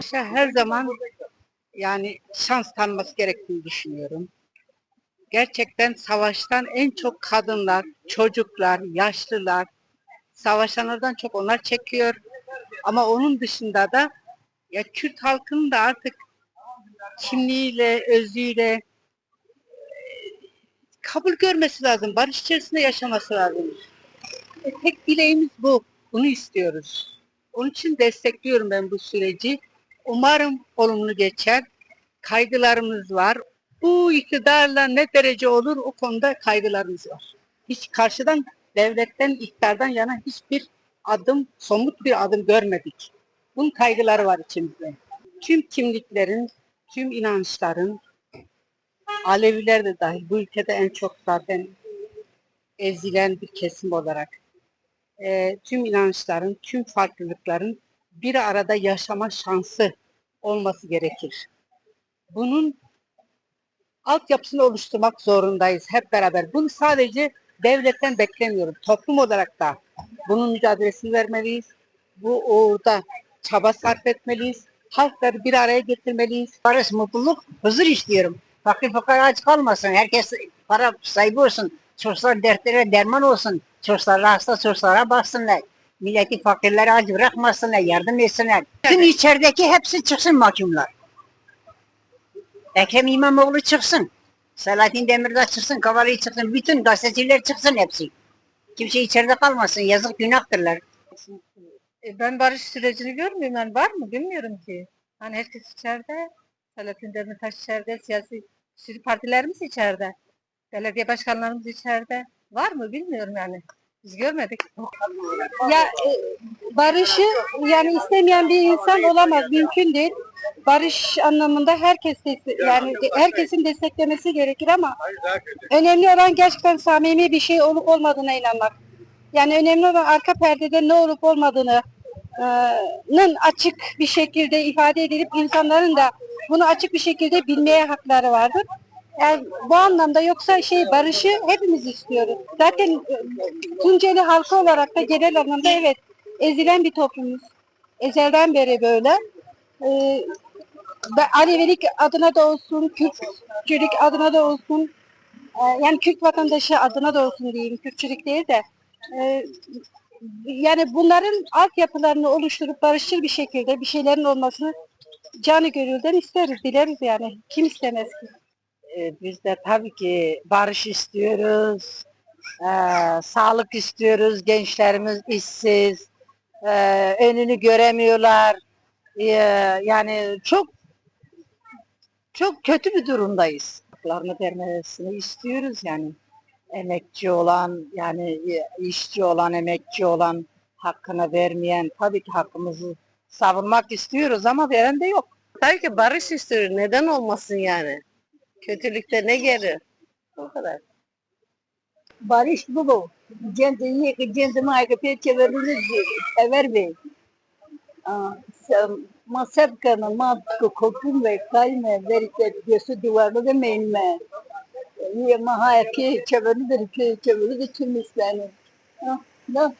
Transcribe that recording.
İşte her zaman yani şans tanıması gerektiğini düşünüyorum. Gerçekten savaştan en çok kadınlar, çocuklar, yaşlılar, savaşanlardan çok onlar çekiyor. Ama onun dışında da ya Kürt halkının da artık kimliğiyle, özüyle e, kabul görmesi lazım. Barış içerisinde yaşaması lazım. E, tek dileğimiz bu. Bunu istiyoruz. Onun için destekliyorum ben bu süreci. Umarım olumlu geçer. Kaygılarımız var. Bu iktidarla ne derece olur o konuda kaygılarımız var. Hiç karşıdan devletten, iktidardan yana hiçbir adım, somut bir adım görmedik. Bunun kaygıları var içimizde. Tüm kimliklerin, tüm inançların, Aleviler de dahil bu ülkede en çok zaten ezilen bir kesim olarak e, tüm inançların, tüm farklılıkların bir arada yaşama şansı olması gerekir. Bunun altyapısını oluşturmak zorundayız hep beraber. Bunu sadece devletten beklemiyorum. Toplum olarak da bunun mücadelesini vermeliyiz. Bu uğurda çaba sarf etmeliyiz. Halkları bir araya getirmeliyiz. Barış, mutluluk, huzur istiyorum. Fakir fukara aç kalmasın. Herkes para sahibi olsun. Çocuklar dertlere derman olsun. Çocuklar hasta çocuklara baksınlar. Milleti fakirleri aç bırakmasınlar. Yardım etsinler. Bütün içerideki hepsi çıksın mahkumlar. Ekrem İmamoğlu çıksın. Selahattin Demirtaş çıksın. Kavalıyı çıksın. Bütün gazeteciler çıksın hepsi. Kimse içeride kalmasın. Yazık günahtırlar. E, ben barış sürecini görmüyorum. Yani var mı bilmiyorum ki. Hani herkes içeride. Selahattin Demirtaş içeride. Siyasi sürü partilerimiz içeride. Belediye başkanlarımız içeride. Var mı bilmiyorum yani. Biz görmedik. Ya e, barışı yani istemeyen bir insan olamaz. Mümkün değil. Barış anlamında herkes yani herkesin desteklemesi gerekir ama önemli olan gerçekten samimi bir şey olup olmadığına inanmak. Yani önemli olan arka perdede ne olup olmadığını nın açık bir şekilde ifade edilip insanların da bunu açık bir şekilde bilmeye hakları vardır. Yani bu anlamda yoksa şey barışı hepimiz istiyoruz. Zaten Tunceli halkı olarak da genel anlamda evet ezilen bir toplumuz. Ezelden beri böyle. Ee, Alevilik adına da olsun, Kürtçülük adına da olsun, e, yani Kürt vatandaşı adına da olsun diyeyim, Kürtçülük değil de e, yani bunların altyapılarını oluşturup barışçıl bir şekilde bir şeylerin olmasını canı gönülden isteriz, dileriz yani. Kim istemez ki? Ee, biz de tabii ki barış istiyoruz, ee, sağlık istiyoruz, gençlerimiz işsiz, ee, önünü göremiyorlar, Ee, yani çok çok kötü bir durumdayız. Haklarını vermesini istiyoruz yani. Emekçi olan, yani işçi olan, emekçi olan, hakkını vermeyen, tabii ki hakkımızı savunmak istiyoruz ama veren de yok. Tabii ki barış istiyor. Neden olmasın yani? Kötülükte ne gelir? O kadar. Barış bu bu. Gente iyi, gente mai că pe ce vărâne ever be. Ma sep că mă ma cu copum ve kalme verite diyorsu duvarda da meyinme. Niye ma ha pe ce vărâne pe ce vărâne kim islani. Da.